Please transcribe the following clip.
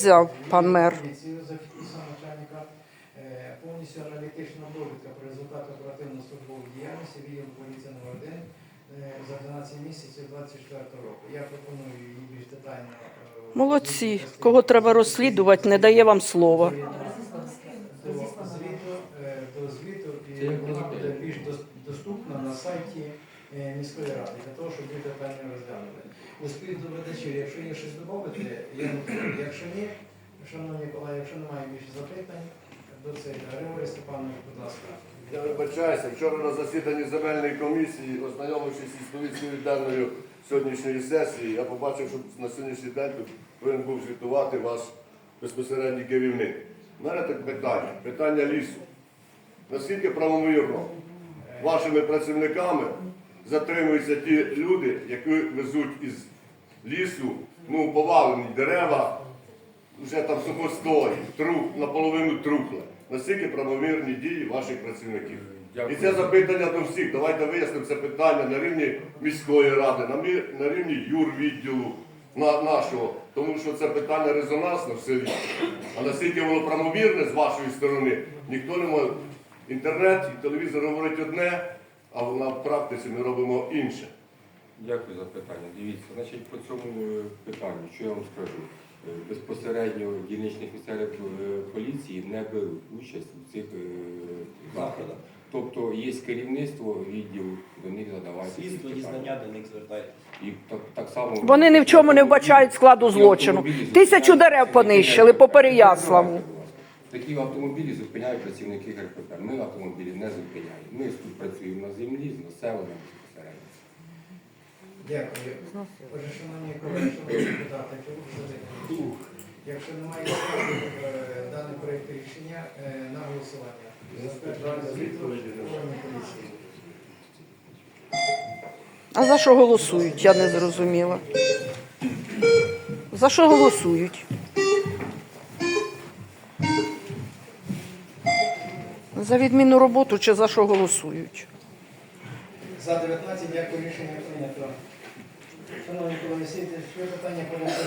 Взяв пан мер. За начальника повністю аналітична довідка про результати оперативно-службової діяльності відділу поліції номер 1 за 12 місяців 24 року. Я пропоную її більш детально. Молодці. Кого треба розслідувати, не дає вам слова. До звіту, до звіту і вона буде більш доступна на сайті міської ради для того, щоб ви питання розглянули. У співдоведачів, якщо є щось додати, я. Якщо ні, шановні колеги, якщо немає більше запитань, до цього Григорій Степанович, будь ласка. Я вибачаюся, вчора на засіданні земельної комісії, ознайомившись із повісткою денною сьогоднішньої сесії, я побачив, що на сьогоднішній день тут повинен був звітувати ваш безпосередній керівник. У мене так питання, питання лісу. Наскільки правомірно вашими працівниками затримуються ті люди, які везуть із лісу, ну, повалені дерева, вже там сухостой, трух, наполовину трухле. Наскільки правомірні дії ваших працівників? І це запитання до всіх. Давайте вияснимо це питання на рівні міської ради, на рівні юрвідділу на, нашого, тому що це питання резонансне в селі. А наскільки воно правомірне з вашої сторони, ніхто не може. Інтернет і телевізор говорить одне, а на практиці ми робимо інше. Дякую за питання. Дивіться, значить, по цьому е, питанню, що я вам скажу, Е, безпосередньо дільничних офіцерів е, поліції не беруть участь у цих заходах. Тобто є керівництво відділу, до них задавайте Слідство дізнання до них звертайтеся. І так, так само Вони ні в чому не вбачають складу злочину. Тисячу дерев понищили по Переяславу. Такі автомобілі зупиняють працівники ГРПП. Ми автомобілі не зупиняємо. Ми тут працюємо на землі з населенням безпосередньо. Дякую. Отже, шановні колеги, шановні депутати, якщо немає е, даний проєкт рішення е, на голосування. А за що голосують? Я не зрозуміла. За що голосують? За відмінну роботу чи за що голосують? За 19, дякую, рішення прийнято. Шановні колеги, що питання порядку